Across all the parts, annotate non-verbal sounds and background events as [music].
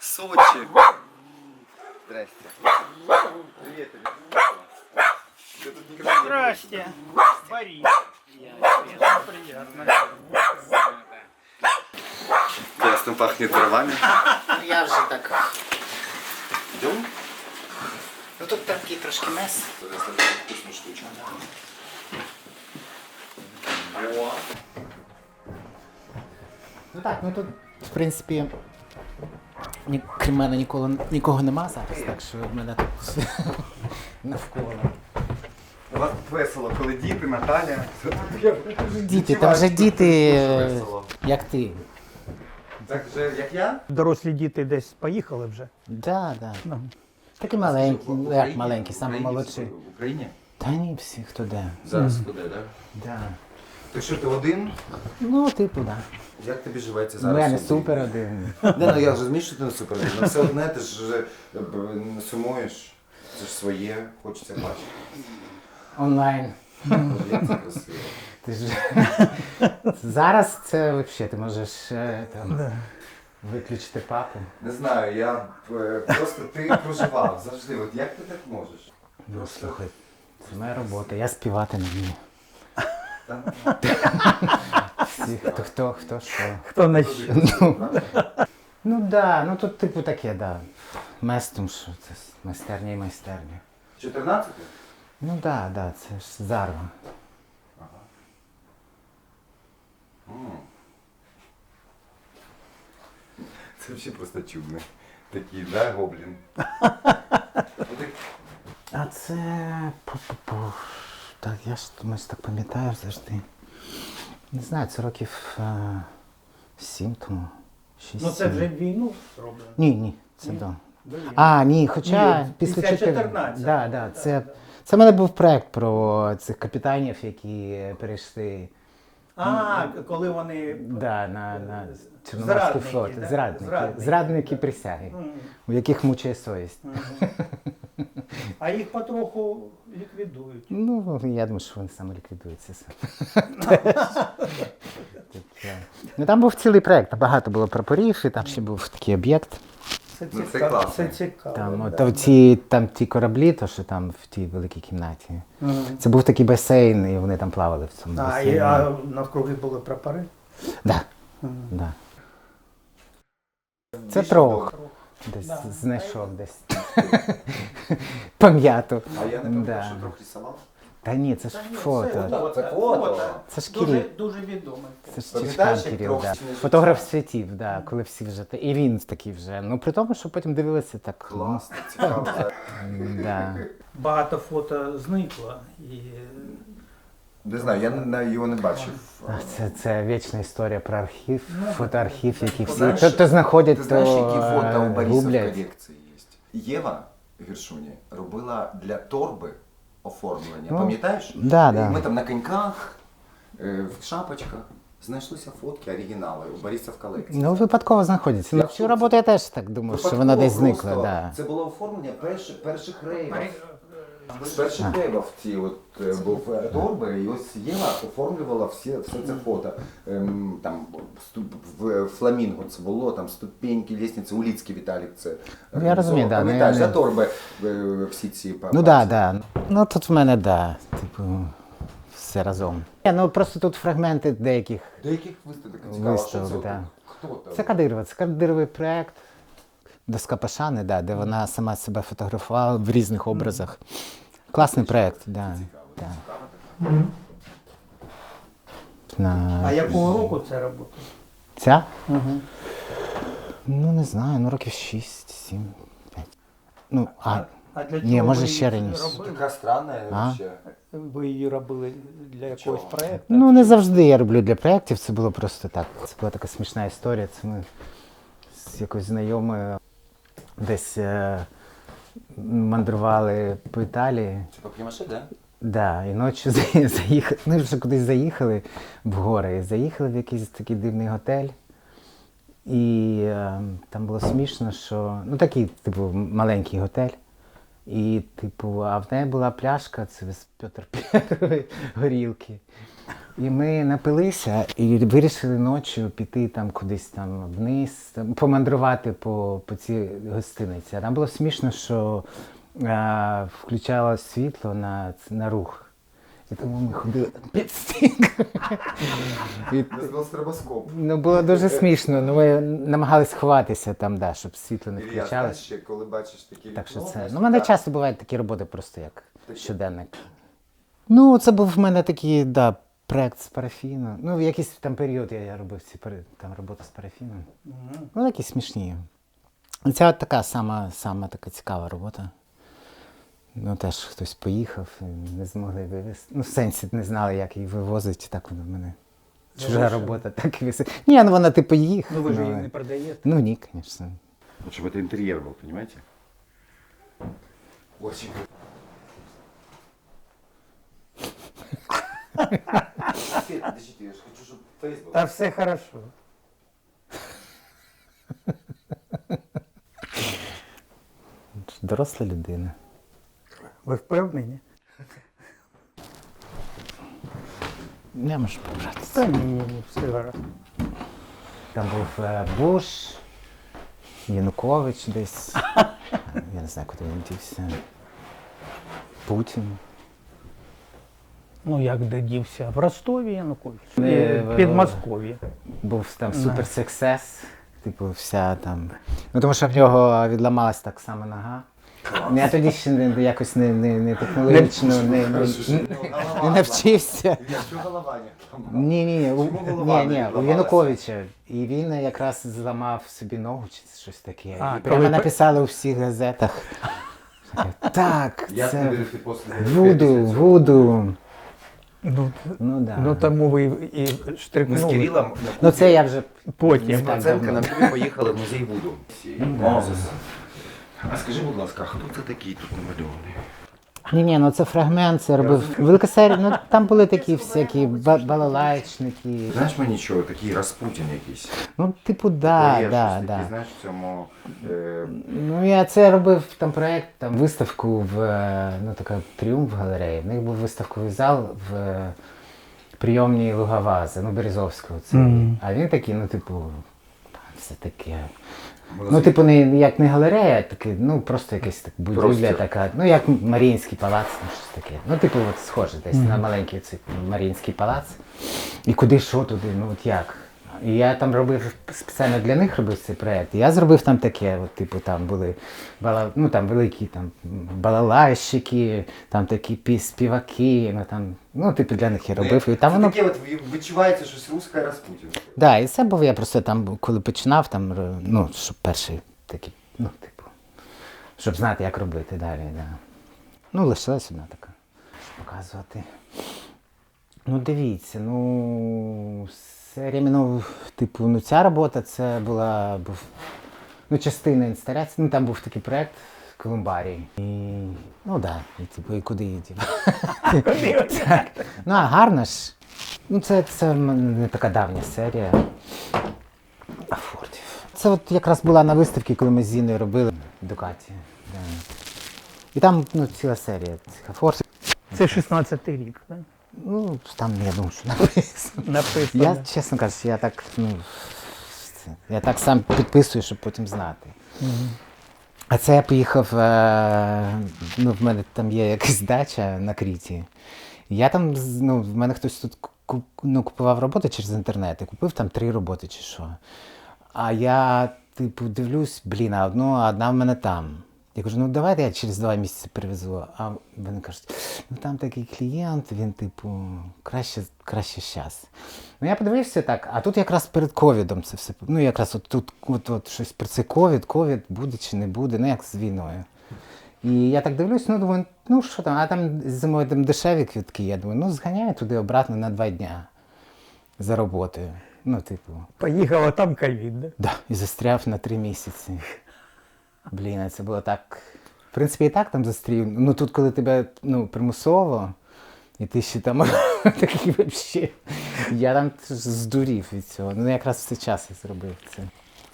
Сочи. Здрасте. Привет, Здрасте, Борис. Я, приятно. Классно пахнет дровами. Я вже так. Идем? Ну тут такий трошки мес. вкусную штучку. Ну так, ну тут, в принципі, ні, крім мене ніколи, нікого нема зараз, так що в мене тут навколо. У вас тут весело, коли діти, Наталя. Діти, там вже діти, е, весело. як ти. Так же, як я? Дорослі діти десь поїхали вже. Да, да. Ну. Такі маленькі, ну, Україні? як маленькі, саме молодші. В Україні? Та ні, всі хто де. Зараз куди, так? Да. Так що ти один? Ну, типу, да. Як тобі живеться У зараз? мене один? супер один. Не, ну я розумію, що ти не супер, але все одне ти ж е, б, не сумуєш. Це ж своє, хочеться бачити. Онлайн. Як це красиво. Ти ж... [laughs] Зараз це взагалі ти можеш е, там, виключити папу. Не знаю, я е, просто ти проживав завжди. От як ти так можеш? Ну, слухай, це моя робота, я співати не вмію. Всі, хто, хто, хто що. Хто на що? Ну да, ну тут типу таке, да. Местом, що це с- майстерня і майстерня. 14? Ну да, да, це ж зарва. Це взагалі просто чудно. Такий, да, гоблін. Ну, [laughs] А це. пу-пу-пу. Так, я ж ж так пам'ятаю завжди. Не знаю, це років е, сім тому. Шість. Ну це сім. вже війну зроблено. Ні, ні, це до. До війни. А, ні, хоча Ні, після після 14. 14. Да, да, це, це в мене був проект про цих капітанів, які перейшли А, коли вони. да, на, на Чорноморський Зрадники, флот. да? Зрадники. Зрадники. Зрадники присяги, М, у яких мучає совість. А їх потроху ліквідують. Ну, я думаю, що вони саме ліквідуються. Ну там був цілий проект, багато було прапорів, і там ще був такий об'єкт. Це Ну, це цікаво. класно. Це цікаво. Там, да. от, там, ті, там ті кораблі, то що там в тій великій кімнаті. Мгм. Це був такий басейн, і вони там плавали в цьому А, басейні. і, а навкруги були прапори? Да, Мгм. да. Це трох. Десь Да. знайшов десь. [laughs] Пам'яту. А я не пам'ятаю, Да. що трохи рисував. Та ні, це ж Та ні, фото. фото. Це фото. Це ж Дуже, Кирил. дуже відоме. Це ж Чичкан Кирил, да. Фотограф світів, да, коли всі вже. та- І він такий вже. Ну при тому, що потім дивилися так. Класно, цікаво. [laughs] ну, Да. Багато фото зникло. І... Не знаю, я не- його не бачив. Це, це вічна історія про архів, фотоархів, які всі Знаєш, то, то знаходять, Ти то які фото е, у Бориса в гублять. колекції є? Єва Гершуні робила для торби оформлення. Ну, Пам'ятаєш? да, І да. Ми там на коньках, е, в шапочках. Знайшлися фотки, оригінали у Бориса в колекції. Ну, випадково знаходяться. Я Ну, в цю шоці. роботу я теж так думав, що вона десь Випадково зникла. просто. Да. Це було оформлення перших, перших рейвів. З перших рейвів ці от е, був е, торби, і ось Єва оформлювала всі, все це фото. Ем, там ступ, в Фламінго це було, там ступеньки, лестниці, Уліцький Віталік це. Ну, я розумію, да, Пам'ятаєш, да, торби е, всі ці па- Ну так, да, да. Ну тут в мене, да. Типу, все разом. Ні, ну просто тут фрагменти деяких. До яких виставок цікаво, що Виставок, це? да. Хто там? Це Кадирова, це Кадировий проєкт. Доска Пашани, да, де вона сама себе фотографувала в різних образах. Класний проєкт, да. да. На... А якого року це робота? Ця? Угу. Ну не знаю, ну років 6, 7, 5. Ну, а, А для Ні, може, ви ще її раніше. робили? Така странна А? вообще. Ви її робили для якогось Чого? проєкту? ну не завжди я роблю для проєктів, це було просто так. Це була така смішна історія. Це ми з якоюсь знайомою десь е, мандрували по Італії. Це пап'ємаше, да? Да, і ночі за- заїхали. Ми вже кудись заїхали в гори. І заїхали в якийсь такий дивний готель. І е, там було смішно, що ну такий, типу, маленький готель. І, типу, а в неї була пляшка, це з Петр Первої горілки. І ми напилися і вирішили ночі піти там кудись там вниз, там, помандрувати по, по цій гостиниці. А там було смішно, що а, включало світло на, на рух. І тому ми ходили під [laughs] стробоскоп. Ну, було дуже смішно. Ну, ми намагались ховатися там, да, щоб світло не включалось. ще коли бачиш такі Так що це. Ну, у мене часто бувають такі роботи, просто як щоденник. Ну, це був в мене такий, да, проект з парафіну. Ну, в якийсь там період я, я робив ці пере- там роботи з парафіном. Ну, такі смішні. І Ця от така сама, сама така цікава робота. Ну, теж хтось поїхав, і не змогли вивезти. Ну, в сенсі не знали, як її вивозити, так воно в мене. Чужа Залишили? робота, так і висить. Ні, ну вона типу їх. Ну ви ж її але- не продаєте. Ну ні, звісно. Вот чтобы это интерьер был, понимаете? Очень я же хочу, чтобы был. Та все хорошо. Доросла людина. Ви впевнені? Я можу побрати. Та ні, ні, ні, все гаразд. Там був е, Буш, Янукович десь. [laughs] Я не знаю, куди він дівся. Путін. Ну як де дівся? В Ростові Янукович. Не, Е, в- Підмосков'я. Був там супер сексес. Типу, вся там. Ну тому що в нього відламалась так само нога. Ну, Я тоді ще не, якось не, не, не технологічно не, не, не навчився. Голова не Ні, ні, ні, у, голова ні, не ні, у відламалася? Януковича. І він якраз зламав собі ногу чи щось таке. А, і прямо коли пе- написали у всіх газетах. [laughs] Так, Я це тебе після вуду, вуду. Ну, Ну да. ну тому ви і Ми з штрикнули Кирилом Ну це я вже потім. з на тобі поїхали в музей Вуду. Мозес. А скажи, будь ласка, хто це такий тут намальований? Ні, ні, ну це фрагмент, це робив. Велика серія, ну там були такі всякі ба- балалайчники. Знаєш мені що, такий Распутін якийсь? Ну, типу, да, Є да, щось да. таке, знаєш, в цьому... Е, Ну, я це робив там проєкт, там виставку в е, ну, така тріумф галереї. В них був виставковий зал в е, прийомній Лугавази, ну, Березовського. Це. А він такий, ну, типу, там все таке. Ну, типу, не як не галерея, а такий, ну просто якась так будівля Простір. така, ну як Маріїнський палац, ну щось таке. Ну, типу, от схоже десь на маленький цей Маріїнський палац. І куди що туди, ну от як. І я там робив спеціально для них робив цей проєкт. Я зробив там таке, от, типу, там були бала, ну, там великі там, балалайщики, там такі пі- співаки, ну, там, ну, типу, для них я робив. І там Це воно таке от відчувається щось русське Распутін. Да, і це був я просто там, коли починав, там, ну, щоб перший такий, ну, типу, щоб знати, як робити далі. Да. Ну, лишилась одна така. Показувати. Ну, дивіться, ну, серія, ну, типу, ну, ця робота це була був, ну, частина інсталяції. Ну, там був такий проєкт Колумбарій. І, ну, да, і, типу, і куди її, типу. Ну, а гарно ж. Ну, це, це не така давня серія. Афортів. Це от якраз була на виставці, коли ми з Зіною робили Дукаті. Да. І там ну, ціла серія цих афортів. Це 16-й рік, так? Ну, там, я думаю, що написано. Написано. Я, чесно кажучи, я так, ну, я так сам підписую, щоб потім знати. А це я поїхав, е, ну, в мене там є якась дача на Кріті. Я там, ну, в мене хтось тут ну, купував роботи через інтернет і купив там три роботи чи що. А я, типу, дивлюсь, блін, а одну, а одна в мене там. Я кажу, ну давайте я через два місяці привезу. А вони кажуть, ну там такий клієнт, він, типу, краще, краще щас. Ну я подивився так, а тут якраз перед ковідом це все. Ну якраз от тут от, от щось про цей ковід, ковід буде чи не буде, ну як з війною. І я так дивлюсь, ну думаю, ну що там, а там зимою там дешеві квітки. Я думаю, ну зганяю туди обратно на два дня за роботою. Ну, типу. Поїхав, а там ковід, да? Да, і застряв на три місяці. Блін, а це було так. В принципі, і так там застрів. Ну тут, коли тебе ну, примусово, і ти ще там [laughs] такий взагалі. Я там здурів від цього. Ну, якраз в цей час я зробив це.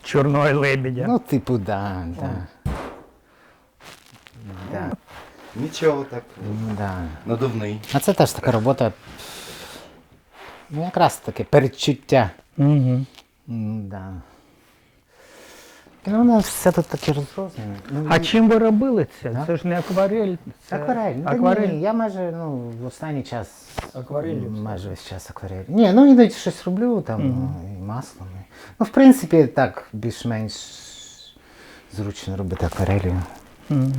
Чорного лебедя. Ну, типу, да, да. Да, Нічого так. ну, да. Надувний. А це теж така робота. Ну, якраз таке передчуття. Угу. Да. Ну, у нас все тут таке розрознене. Ну, А чим ви робили це? Да. Це ж не акварель. Це Акварель. Ну, Акварель. Ні, я майже ну, в останній час. Акварелью все. Майже весь час акварель. Ні, ну іноді щось роблю там ну, і маслом. і- Ну, в принципі, так, більш-менш зручно робити акварелью. Мгм.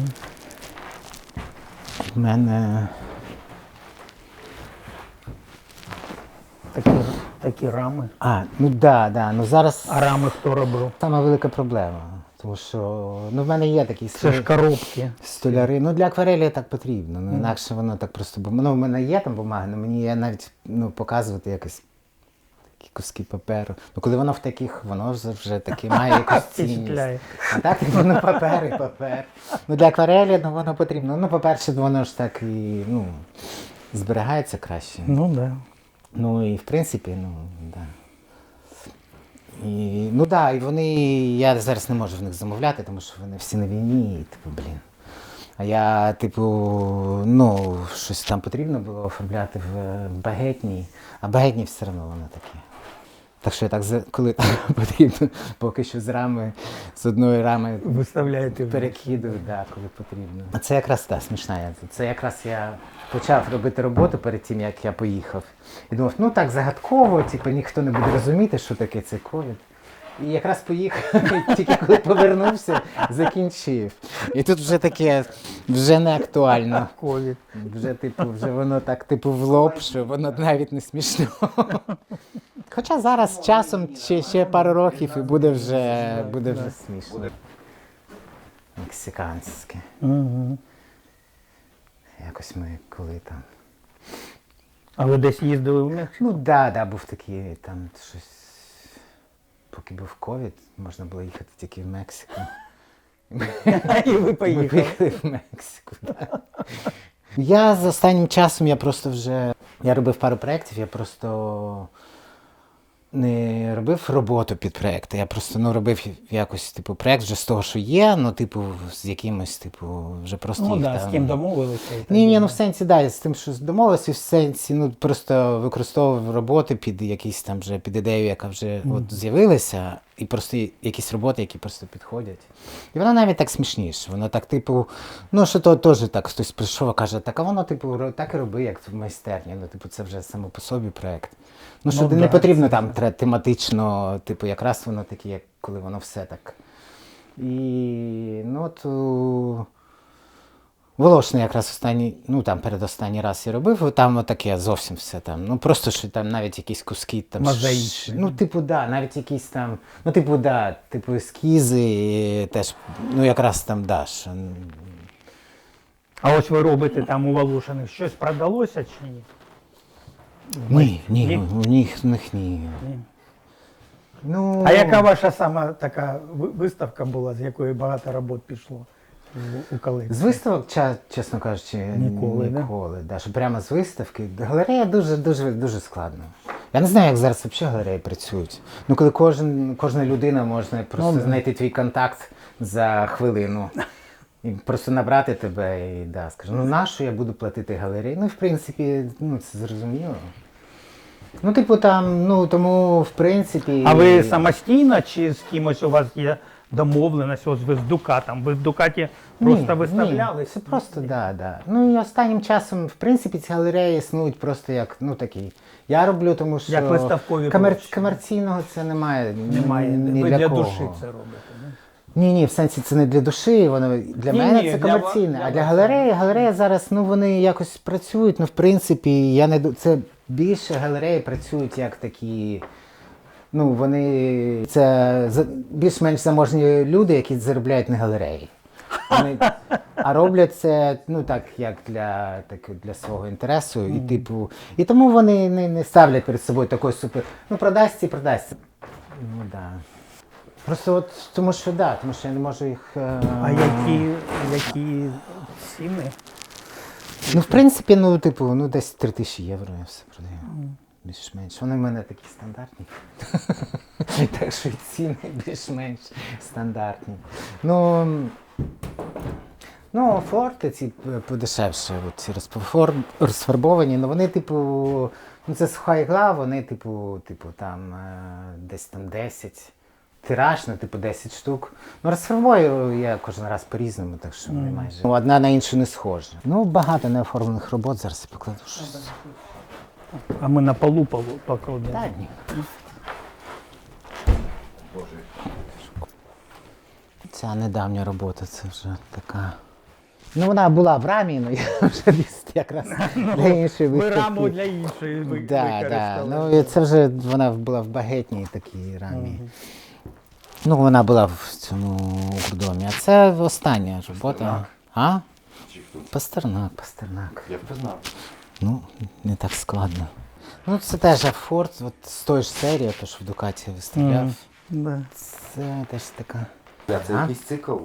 В мене. Такі, такі рами. А, ну да, да. Ну зараз А рами хто робив? сама велика проблема. Тому що ну, в мене є такі Це ж коробки. столяри. Ну для акварелі так потрібно. Ну інакше воно так просто. Ну, в мене є там бумага, але мені є навіть ну, показувати якось такі куски паперу. Ну коли воно в таких, воно вже, вже таке має [laughs] якусь цінність. Впечатляє. А так воно папер і папер. Ну для акварелі ну, воно потрібно. Ну, по-перше, воно ж так і ну, зберігається краще. Ну да. Ну і в принципі, ну да. І, ну да, і вони. Я зараз не можу в них замовляти, тому що вони всі на війні, і типу, блін. А я, типу, ну, щось там потрібно було оформляти в багетній, а багетні все одно воно таке. Так що я так, коли [laughs] потрібно, поки що з рами, з одної рами Виставляєте перекиду, да, коли потрібно. А це якраз та смішна. Це якраз я почав робити роботу перед тим, як я поїхав. І думав, ну так загадково, типу, ніхто не буде розуміти, що таке цей ковід. І якраз поїхав, [laughs] тільки коли повернувся, закінчив. І тут вже таке, вже не актуально. ковід. Вже, типу, вже воно так, типу, в лоб, що воно навіть не смішно. Хоча зараз з часом ще, ще пару років і буде вже, буде вже смішно. Мексиканське. Угу. Якось ми коли там. А ви десь їздили в Мексику? Ну да, да, був такий там щось. Поки був ковід, можна було їхати тільки в Мексику. [laughs] І ви Ми поїхали. в Мексику. Я з останнім часом я просто вже. Я робив пару проєктів, я просто не робив роботу під проєкти. Я просто ну, робив якось типу проєкт вже з того, що є, ну, типу, з якимось, типу, вже просто. Ну їх да, там... з ким домовилися. Ні, ні, ну в сенсі, да, з тим, що домовилися, в сенсі, ну просто використовував роботи під якісь там вже під ідею, яка вже от з'явилася, і просто якісь роботи, які просто підходять. І воно навіть так смішніше. Воно так, типу, ну що то теж так хтось прийшов і каже, так а воно, типу, так і роби, як в майстерні. Ну, типу, це вже само по собі проект. Ну, що Ну, не да, потрібно там тре- тематично, типу, якраз воно таке, як коли воно все так. І ну от. у- Волошний якраз останній, ну там передостанній раз я робив, там таке зовсім все там. Ну просто що там навіть якісь куски там. Мозаїчні. ш- Ну, типу, да, навіть якісь там, ну, типу, да, типу ескізи теж, ну якраз там да, що, А ось ви робите там у Волошиних щось продалося чи ні? Ні, ні, Ні? у них, них ні. Ні. Ну, А яка ваша сама така ви- виставка була, з якої багато робот пішло у- у колекції? З виставок, ча- чесно кажучи, Ніколи, да? ніколи. Да? що прямо з виставки. Галерея дуже, дуже, дуже складно. Я не знаю, як зараз взагалі галереї працюють. Ну, коли кожен, кожна людина може просто Ну, знайти твій контакт за хвилину. І просто набрати тебе і да, скаже, ну нащо я буду платити галереї? Ну, в принципі, ну, це зрозуміло. Ну, типу, там, ну тому, в принципі. А ви самостійно чи з кимось у вас є домовленість ось ви з Дукатом? Ви в Дукаті просто Ні, виставляли? Ні, це просто, да, да. Ну і останнім часом, в принципі, ці галереї існують просто як, ну такі. Я роблю, тому що Як виставкові комер... комерційного це немає. Немає. Ні, ви для, для кого. душі це робите. да? Ні, ні, в сенсі це не для душі, воно для Ні, мене ні, це для ва- комерційне. для а для вас, галереї, галерея зараз, ну вони якось працюють. Ну, в принципі, я не ду- це більше галереї працюють як такі. Ну, вони це за- більш-менш заможні люди, які заробляють на галереї. Вони, а роблять це, ну так, як для, так, для свого інтересу. І, типу, і тому вони не, не ставлять перед собою такої супер. Ну, продасться і продасться. Ну, да. Просто от тому що да, тому що я не можу їх. е, А які, які ціни? Ну, в принципі, ну, типу, ну десь 3 тисячі євро я все продаю. Більш-менш. Вони в мене такі стандартні. [laughs] так що і ціни більш-менш стандартні. Ну, ну, форти ці подешевше, ці розфарбовані, ну вони, типу, ну це суха ігла, вони, типу, типу, там е, десь там 10. Тираж, ну, типу, 10 штук. Ну, розфарбую я кожен раз по-різному, так що вони майже. Ну, одна на іншу не схожа. Ну, багато неоформлених робот зараз я покладу. щось. А ми на полу полу покладемо. Та ні. Ця недавня робота, це вже така. Ну, вона була в рамі, ну я [laughs] вже десь якраз [laughs] для іншої Ви виставки. раму для іншої ви- Да, да. Ну, і це вже вона була в багетній такій рамі. Ну, вона була в цьому укрдомі. А це остання робота. А? Чи хто? Пастернак, пастернак. Я впізнав. Ну, не так складно. Ну, це теж Форд, от з тої ж серії, то що в Дукаті виставляв. Да. Це теж така. А це А? якийсь цикл?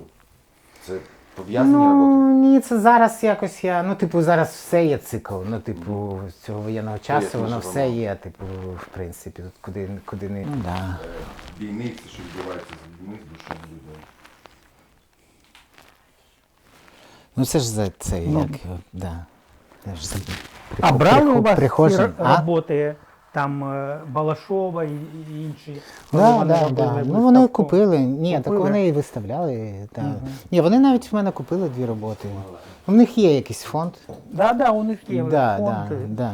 Це пов'язані роботи? Ну, ні, це зараз якось я. Ну, типу, зараз все є цикл. Ну, типу, з цього воєнного часу воно все воно. є, типу, в принципі, тут куди, куди не. Ну, да. Війни, це що відбувається з людьми, з душою людей. ну це ж за це, Ну. як його, да. Це ж за А брали у вас ці р- А? роботи там е, Балашова і і інші? коли Да, вони да, робили да. Ну виставку? вони купили. Ні, так Купили? вони і виставляли. Да. Ні, вони навіть в мене купили дві роботи. У них є якийсь фонд. Да, да, у них є Да, да, да.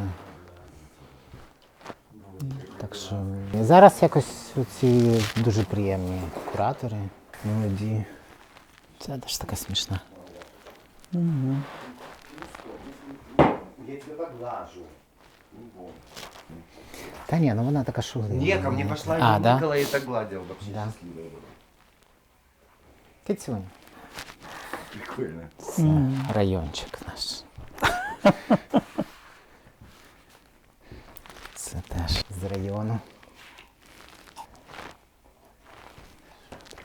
Так що зараз якось ці дуже приємні куратори, молоді. Це теж така смішна. Я тебе так глажу. Та ні, ну вона така шуглива. Не, ко мне пошла и А, да? И так гладил. Вообще Да. Кицюнь. Прикольно. Це райончик наш. [laughs] Це теж з району.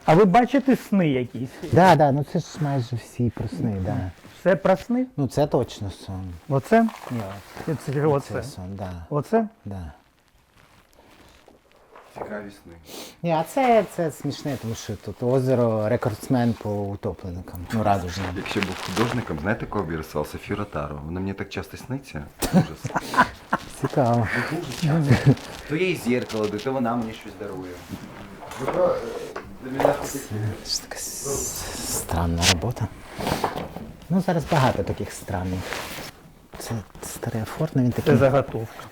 А ви бачите сни якісь? Да, да, ну це ж майже всі про сни, да. Все про сни? Ну це точно сон. Оце? Ні, Це, це, це оце. сон, да. Оце? да. Цікаві сни. Ні, а це, це смішне, тому що тут озеро рекордсмен по утопленникам. Ну, радужне. Якщо був художником, знаєте, кого б я рисував? Софію Ротару. Вона мені так часто сниться. Ужас. [laughs] Цікаво. [laughs] То їй зеркало, то вона мені щось дарує. Це така странна робота. Ну, зараз багато таких странних. Це старий Афорт, ну він Це заготовка.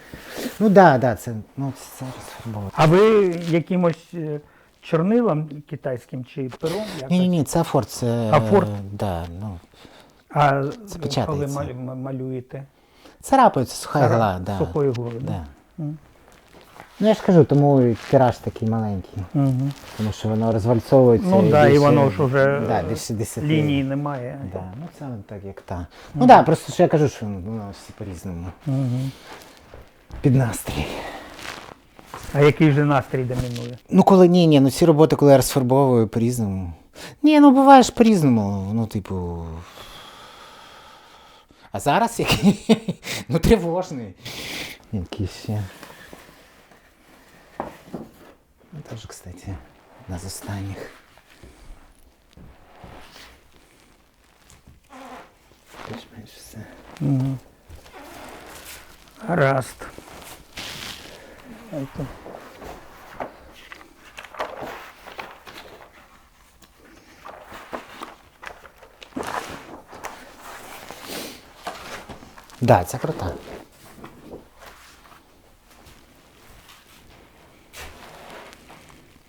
Ну так, да, да, це, ну, це розфарбовано. А ви якимось е, чорнилом китайським чи пером? Ні, ні, ні, це Афорт, це. Афорт? е, Да, ну, А коли печатається. малю- малюєте? Царапається суха Цара- ігла, да. Сухою голою. Да. Ну я ж кажу, тому і тираж такий маленький, Угу. тому що воно розвальцовується. Ну да, і воно ж уже да, більше 10. лінії немає. Да, ну це так як та. Ну так, да, просто що я кажу, що воно всі по-різному. Угу. Під настрій. А який же настрій домінує? Ну, коли ні, ні, ну ці роботи, коли я розфарбовую по-різному. Ні, ну буває ж по-різному. Ну, типу. А зараз який? [laughs] ну тривожний. Який ще. Теж, кстати, одна з останніх. Більш-менш все. Угу. Гаразд. Это... Да, це крута.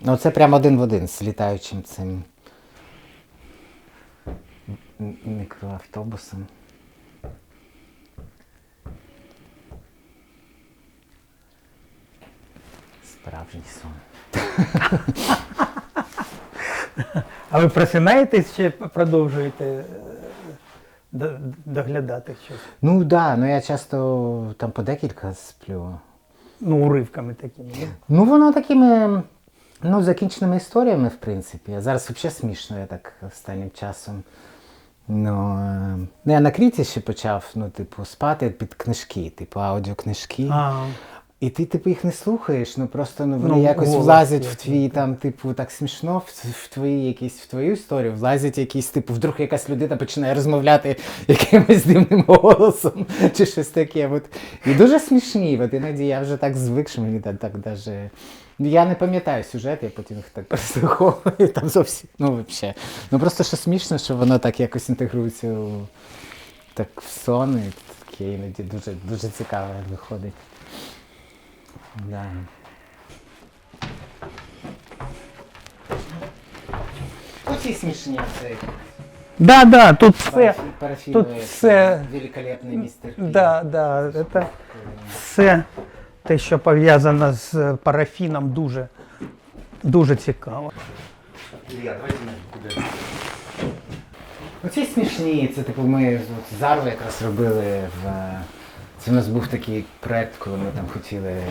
Ну, це прямо один в один з літаючим цим мікроавтобусом. Справжній сон. [laughs] А ви просинаєтесь чи продовжуєте до- доглядати щось? Ну так, да, ну я часто там по декілька сплю. Ну, уривками такими. да? Ну, воно такими ну, закінченими історіями, в принципі. Зараз взагалі смішно, я так останнім часом. Ну, е, ну, я на кріті ще почав, ну, типу, спати під книжки, типу аудіокнижки. А, І ти, типу, їх не слухаєш, ну просто ну, вони Ну, якось голос влазять в твій там, типу, так смішно, в, в твої якісь в твою історію, влазять якісь, типу, вдруг якась людина починає розмовляти якимось дивним голосом чи щось таке. От. І дуже смішні. От іноді я вже так звик, що мені так, так даже. Ну, Я не пам'ятаю сюжет, я потім їх так переслуховую, там зовсім, ну, взагалі. Ну просто що смішно, що воно так якось інтегрується у, так в сон, і таке іноді дуже, дуже цікаво виходить. Да. Оці смішні цей Да, да, тут все. тут все- великолепний містер. Да, да, це все те, що пов'язано з парафіном, дуже, дуже цікаво. Оці смішні, це типу ми з Зарвою якраз робили в. Це у нас був такий проект, коли ми там хотіли е,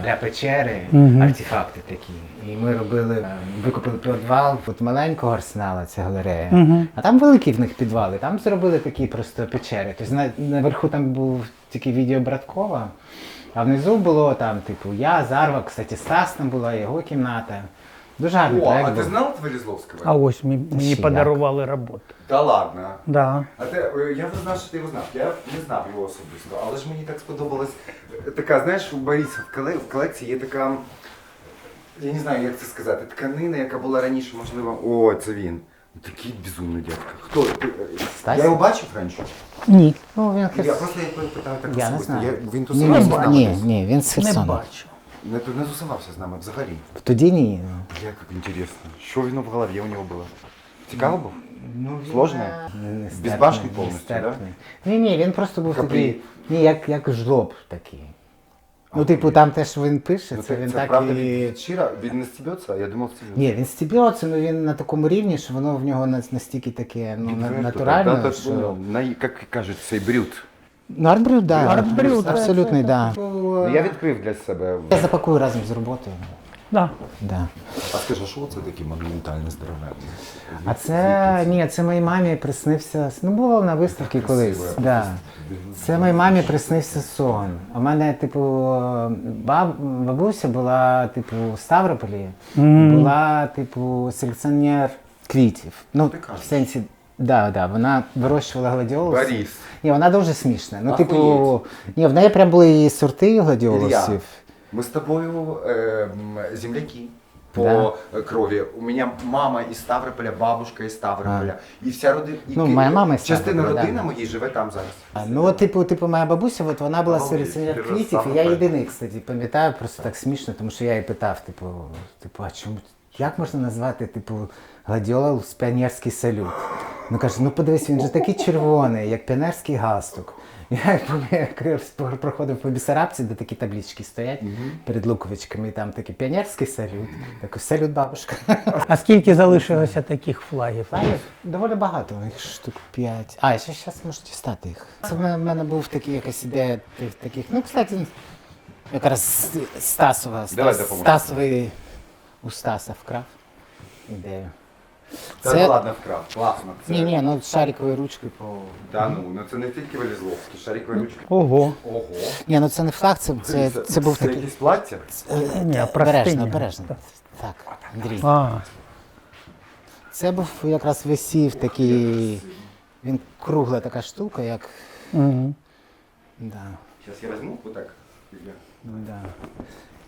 в- для печери Мгм. артефакти такі. І ми робили, е, викупили підвал от маленького арсенала, це галерея. Мгм. А там великі в них підвали, там зробили такі просто печери. Тобто на, наверху там був тільки відео Браткова, а внизу було там, типу, я, Зарва, кстати, Стас там була, його кімната. Дуже гарний О, проект а ти був. знав Тверезловського? А ось мені, мені Ще подарували роботу. Та ладно. Да. А ти, е, я не знав, що ти його знав. Я не знав його особисто, але ж мені так сподобалась е, така, знаєш, у Бориса в коле- в колекції є така, я не знаю, як це сказати, тканина, яка була раніше, можливо. О, це він. Такий безумний дядька. Хто? Ти, е, Стась? я його бачив раніше. Ні, Ну, він Я просто я питаю так Я не особисто. знаю. Я, він Ні, з ні, нами? ні, ні, він з не бачу. Не, не тусувався з нами взагалі. Тоді ні. Бля, як інтересно. Що він в голові у нього було? Цікаво був? Ну, Сложно? Безбашний повністю, да? Ні, ні, він просто був Капрі. такий, ні, як, як жлоб такий. Ну, типу, там те, що він пише, Ну, це він це так правда і... від щира, він не стібеться, а я думав, стібеться. Ні, він стіб'ється, ну він на такому рівні, що воно в нього на- настільки таке ну, на- Відверто, натурально. так, да, так, що... ну, на, як кажуть, цей брюд. Ну, артбрюд, так. Да. Артбрюд, це- Абсолютний, це- так. Ну, я відкрив для себе. Я запакую разом з роботою. Да. Да. А скажи, що це такі монументальні здоров'я? А це ні, це моїй мамі приснився. Ну було на виставці колись. Да. Це моїй мамі приснився сон. У мене, типу, баб, бабуся була, типу, в Ставрополі, була, типу, селекціонер квітів. Ну, в сенсі, да, да, вона вирощувала гладіолуси. Борис. Ні, вона дуже смішна. Ну, типу, Ахуєть. ні, в неї прям були і сорти гладіолусів. ми з тобою е, земляки по Да. е, крові. У мене мама із Ставрополя, бабушка із Ставрополя. І вся родина. і Ну, моя мама із Частина Ставрополя, родини да. моєї живе там зараз. А, Ну, от, типу, типу, моя бабуся, от вона була Обалдеть, селекціонер ти квітів, і я так. єдиний, кстати, пам'ятаю, просто так смішно, тому що я її питав, типу, типу, а чому, як можна назвати, типу, гладіолус піонерський салют? Ну каже, ну подивись, він же такий червоний, як піонерський галстук. Я як проходив по Бісарабці, де такі таблички стоять перед луковичками, і там такий піонерський салют, такий салют бабушка. А скільки залишилося таких флагів? Файлів доволі багато, їх штук 5. А, ще зараз можу дістати їх. Це в мене, в мене був такий якась ідея тих таких. Ну, кстати, якраз Стасова. Стас. Стасовий у Стаса вкрав ідею. Це, Це- ну, ладно вкрав. Класно. Це... Ні, ні, ну шариковою ручкою по. Та ну, ну це не тільки Велізловський, шарикові ручки. Ого. Ого. Ні, ну це не флаг, це, це, це, був це такий. якісь плаття? Е, Ні, Обережно, простиня. обережно. Так, Андрій. А, Це був якраз висів такий. Він кругла така штука, як. угу. Да. Зараз я візьму отак. Да.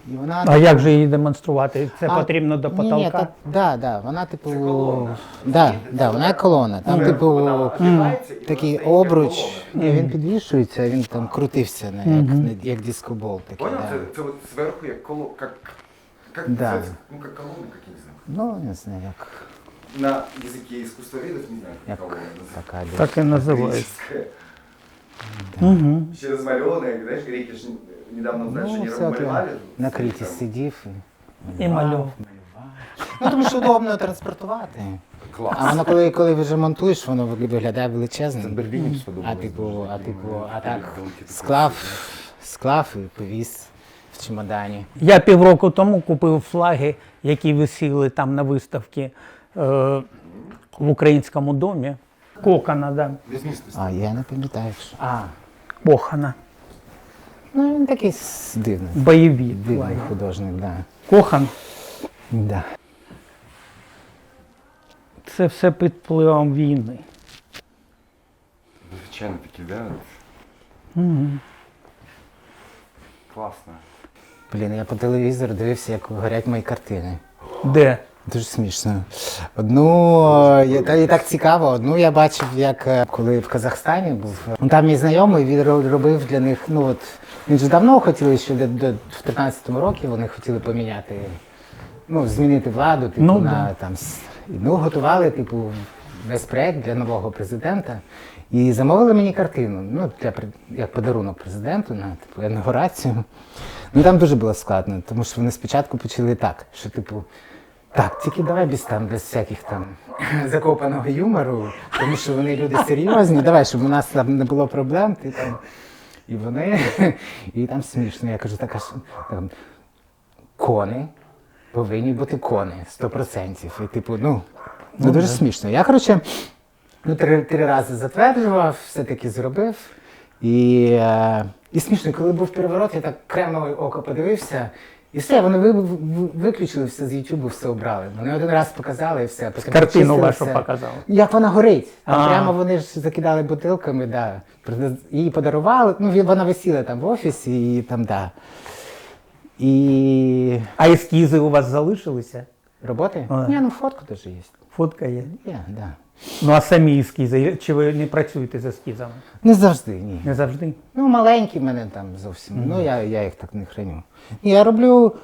І вона а як же її демонструвати? Це А, потрібно до потолка? ні, та, да, да, вона типу. Це колона. Да, да, вона як колона. Там, типу, Вона відкривається, і вона такий стає як обруч. Ні, він підвішується, він там крутився, не, як, не, як дискобол такий. Понял? Да. Це, це от зверху як коло, как, как, Да. це, ну, как колонна, как я не знаю. Ну, не знаю, як На языке искусствоведов не знаю, как Як колонна называется. така десь. Так і називається. Греческая. Угу. Ще размалеванная, знаешь, греки ж недавно, знаешь, Ну, они все, от малевали. на криті сидів. І... І малював. Ну, тому що удобно транспортувати. Клас. А воно коли, коли вже монтуєш, воно виглядає величезним. Це в Берліні А сподобалось типу, а типу, а так склав, склав і повіз в чемодані. Я півроку тому купив флаги, які висіли там на виставці е, в українському домі. Кокана, да. А, я не пам'ятаю, що. А, Кохана. Ну, він такий с- дивний. Бойові. Дивний плані. художник, да. Кохан. Да. Це все під впливом війни. Звичайно, такі, да? Класно. Блін, я по телевізору дивився, як горять мої картини. Де? Дуже смішно. Одну е, я- та і так цікаво. Одну я бачив, як е, коли в Казахстані був. Ну, Там мій знайомий він робив для них. Ну от він ж давно хотіли, що до, до в 13-му році вони хотіли поміняти, ну змінити владу, типу Ну, на да. там ну готували, типу, весь проект для нового президента. І замовили мені картину, ну для як подарунок президенту на типу інаугурацію. Ну там дуже було складно, тому що вони спочатку почали так, що типу. Так, тільки давай без там, без всяких там закопаного юмору, тому що вони люди серйозні. Давай, щоб у нас там не було проблем, ти там. І вони, і там смішно. Я кажу, так аж там, кони повинні бути кони, 100%. І типу, ну, ну дуже смішно. Я, коротше, ну, три, три рази затверджував, все-таки зробив. І, е, і смішно, коли був переворот, я так кремове око подивився. І все, вони ви, ви- виключили все з Ютубу, все обрали. Вони один раз показали і все. Потім Картину вашу все. показали. Як вона горить. Там А. прямо вони ж закидали бутилками, да. Її подарували. Ну, вона висіла там в офісі і там, да. І А ескізи у вас залишилися? Роботи? А. Ні, ну фотка теж є. Фотка є. Є, да. Ну а самі ескізи, чи ви не працюєте з ескізами? Не завжди, ні. Не завжди. Ну, маленькі в мене там зовсім. Ну, я, я їх так не храню. Ні, я роблю.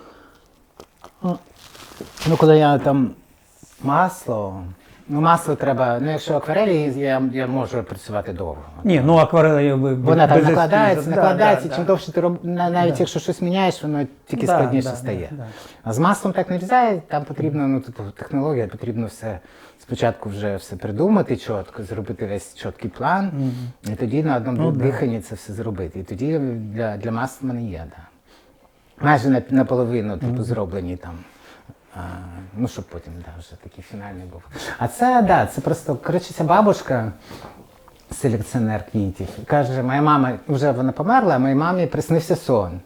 Ну, коли я там масло. Ну, масло треба. Ну, якщо акварелі, я, я можу працювати довго. Ні, ну акварель ви Вона там накладається. Да, накладається, да, чим да. довше ти роб... на- навіть якщо щось міняєш, воно тільки Да, складніше да, стає. да, да. А з маслом так не різає, там потрібно, ну, типу, технологія, потрібно все спочатку вже все придумати чітко, зробити весь чіткий план, і тоді на одному Ну, да. диханні це все зробити. І тоді для, для масла в мене є, да. Майже на, наполовину, типу, зроблені там. Ну, щоб потім да, вже такий фінальний був. А це, да, це просто, коротше, ця бабушка, селекціонер квітів. Каже, моя мама, вже вона померла, а моїй мамі приснився сон.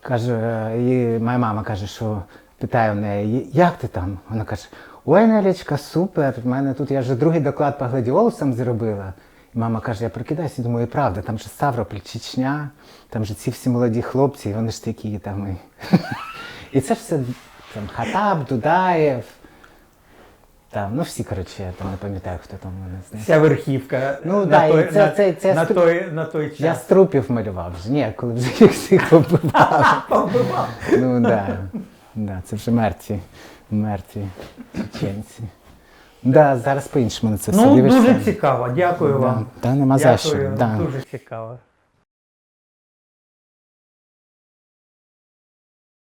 Каже, е, і моя мама каже, що питає в неї, як ти там? Вона каже: Ой, Нелечка, супер, в мене тут я вже другий доклад по гладіолусам зробила. І мама каже, я прокидаюся і думаю, правда, там же Ставрополь, Чечня, там же ці всі молоді хлопці, і вони ж такі там. І, [laughs] і це все там Хатаб, Дудаєв. Там, ну всі, коротше, я там не пам'ятаю, хто там у мене з них. Вся верхівка Ну, на, да, і той, це- на, це- це на, стру- той, на той час. Я з трупів малював вже. Ні, коли вже їх всіх побивав. [laughs] Ну да. да. Це вже мертві. Мертві чеченці. Да, зараз по-іншому на це все Ну, дивишся. дуже цікаво. Дякую Да. вам. Та нема за що. Дякую, Да. Дуже цікаво.